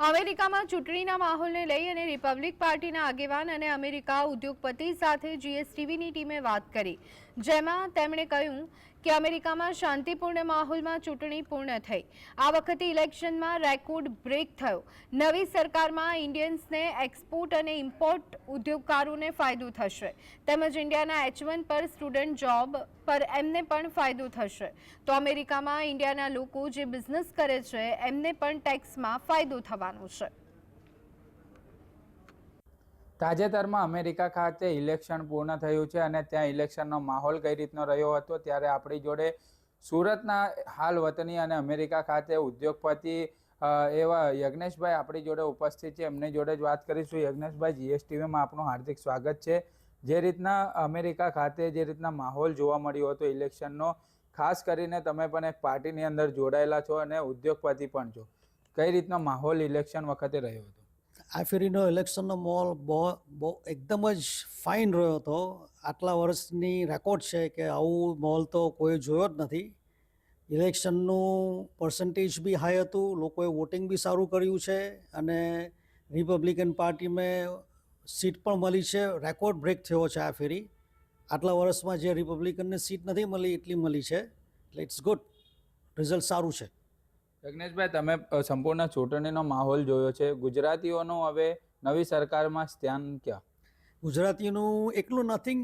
અમેરિકામાં ચૂંટણીના માહોલને લઈ અને રિપબ્લિક પાર્ટીના આગેવાન અને અમેરિકા ઉદ્યોગપતિ સાથે જીએસટીવીની ટીમે વાત કરી. જેમાં તેમણે કહ્યું કે અમેરિકામાં શાંતિપૂર્ણ માહોલમાં ચૂંટણી પૂર્ણ થઈ. આ વખતે ઇલેક્શનમાં રેકોર્ડ બ્રેક થયો. નવી સરકારમાં ઇન્ડિયન્સને એક્સપોર્ટ અને ઇમ્પોર્ટ ઉદ્યોગકારોને ફાયદો થશે. તેમજ ઇન્ડિયાના એચ પર સ્ટુડન્ટ જોબ પર એમને પણ ફાયદો થશે. તો અમેરિકામાં ઇન્ડિયાના લોકો જે બિઝનેસ કરે છે, એમને પણ ટેક્સમાં ફાયદો થવાનો છે. તાજેતરમાં અમેરિકા ખાતે ઇલેક્શન પૂર્ણ થયું છે અને ત્યાં ઇલેક્શનનો માહોલ કઈ રીતનો રહ્યો હતો ત્યારે આપણી જોડે સુરતના હાલ વતની અને અમેરિકા ખાતે ઉદ્યોગપતિ એવા યજ્ઞેશભાઈ આપણી જોડે ઉપસ્થિત છે. એમની જોડે જ વાત કરીશું. યજ્ઞેશભાઈ જીએસટીવીમાં આપનું હાર્દિક સ્વાગત છે. જે રીતના અમેરિકા ખાતે જે રીતના માહોલ જોવા મળ્યો હતો ઇલેક્શનનો, ખાસ કરીને તમે પણ એક પાર્ટીની અંદર જોડાયેલા છો અને ઉદ્યોગપતિ પણ છો. કઈ રીતનો માહોલ ઇલેક્શન વખતે રહ્યો હતો? આ ફેરીનો ઇલેક્શનનો માહોલ બહુ બહુ એકદમ જ ફાઇન રહ્યો હતો. આટલા વર્ષની રેકોર્ડ છે કે આવું માહોલ તો કોઈ જોયો જ નથી. ઇલેક્શનનું પર્સન્ટેજ બી હાઈ હતું, લોકોએ વોટિંગ બી સારું કર્યું છે અને રિપબ્લિકન પાર્ટીમાં સીટ પણ મળી છે. રેકોર્ડ બ્રેક થયો છે આ ફેરી. આટલા વર્ષમાં જે રિપબ્લિકનને સીટ નથી મળી એટલી મળી છે. એટલે ઇટ્સ ગુડ રિઝલ્ટ સારું છે. જગ્નેશભાઈ તમે સંપૂર્ણ ચૂંટણીનો માહોલ જોયો છે. ગુજરાતીઓનું હવે નવી સરકારમાં સ્થાન ક્યાં? ગુજરાતીનું એટલું નથિંગ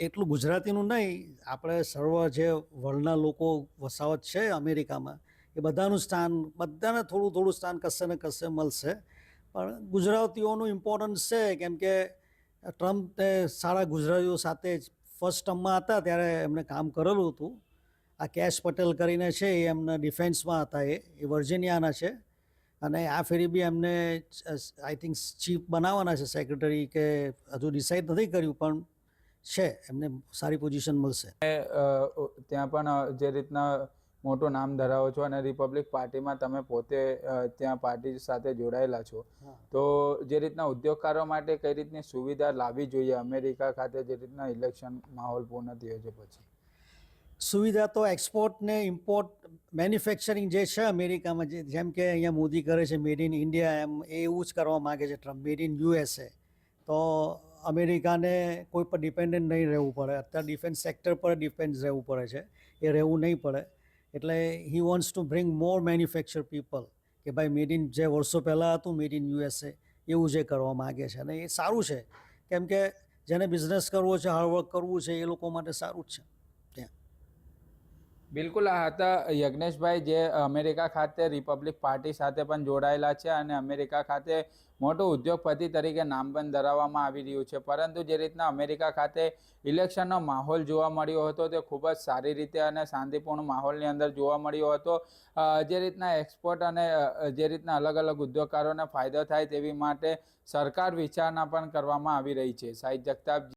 એટલું ગુજરાતીનું નહીં. આપણે સર્વ જે વર્લ્ડના લોકો વસાવત છે અમેરિકામાં એ બધાનું સ્થાન બધાને થોડું થોડું સ્થાન કશે ને કશે મળશે. પણ ગુજરાતીઓનું ઇમ્પોર્ટન્સ છે, કેમ કે ટ્રમ્પ તે સારા ગુજરાતીઓ સાથે જ ફર્સ્ટ ટર્મમાં હતા, ત્યારે એમણે કામ કરેલું હતું. આ કેશ પટેલ કરીને છે, એ એમના ડિફેન્સમાં હતા, એ એ વર્જિનિયાના છે. અને આ ફેરી બી એમને આઈ થિંક ચીફ બનાવવાના છે સેક્રેટરી કે હજુ ડિસાઇડ નથી કર્યું, પણ છે, એમને સારી પોઝિશન મળશે. ત્યાં પણ જે રીતના મોટું નામ ધરાવો છો અને રિપબ્લિક પાર્ટીમાં તમે પોતે ત્યાં પાર્ટી સાથે જોડાયેલા છો. તો જે રીતના ઉદ્યોગકારો માટે કઈ રીતની સુવિધા લાવવી જોઈએ અમેરિકા ખાતે જે રીતના ઇલેક્શન માહોલ પૂર્ણ થયો છે પછી? સુવિધા તો એક્સપોર્ટ ને ઇમ્પોર્ટ મેન્યુફેક્ચરિંગ જે છે અમેરિકામાં જે જેમ કે અહીંયા મોદી કરે છે મેડ ઇન ઇન્ડિયા એમ એ એવું જ કરવા માગે છે ટ્રમ્પ મેડ ઇન યુએસએ તો અમેરિકાને કોઈ પર ડિપેન્ડન્ટ નહીં રહેવું પડે. અત્યારે ડિફેન્સ સેક્ટર પર ડિપેન્ડ રહેવું પડે છે. એ રહેવું નહીં પડે. એટલે he wants to bring more manufacture people કે ભાઈ મેડ ઇન જે વર્ષો પહેલાં હતું મેડ ઇન યુએસએ એવું જે કરવા માગે છે. અને એ સારું છે. કેમ કે જેને બિઝનેસ કરવો છે હાર્ડવર્ક કરવું છે, એ લોકો માટે સારું જ છે. બિલકુલ, આ હતા યજ્ઞેશભાઈ જે અમેરિકા ખાતે રિપબ્લિક પાર્ટી સાથે પણ જોડાયેલા છે અને અમેરિકા ખાતે મોટું ઉદ્યોગપતિ તરીકે નામ પણ ધરાવવામાં આવી રહ્યું છે. પરંતુ જે રીતના અમેરિકા ખાતે ઇલેક્શનનો માહોલ જોવા મળ્યો હતો તે ખૂબ જ સારી રીતે અને શાંતિપૂર્ણ માહોલની અંદર જોવા મળ્યો હતો. જે રીતના એક્સપોર્ટ અને જે રીતના અલગ અલગ ઉદ્યોગકારોને ફાયદો થાય તેવી માટે સરકાર વિચારણા પણ કરવામાં આવી રહી છે. સાહિત જગતાપ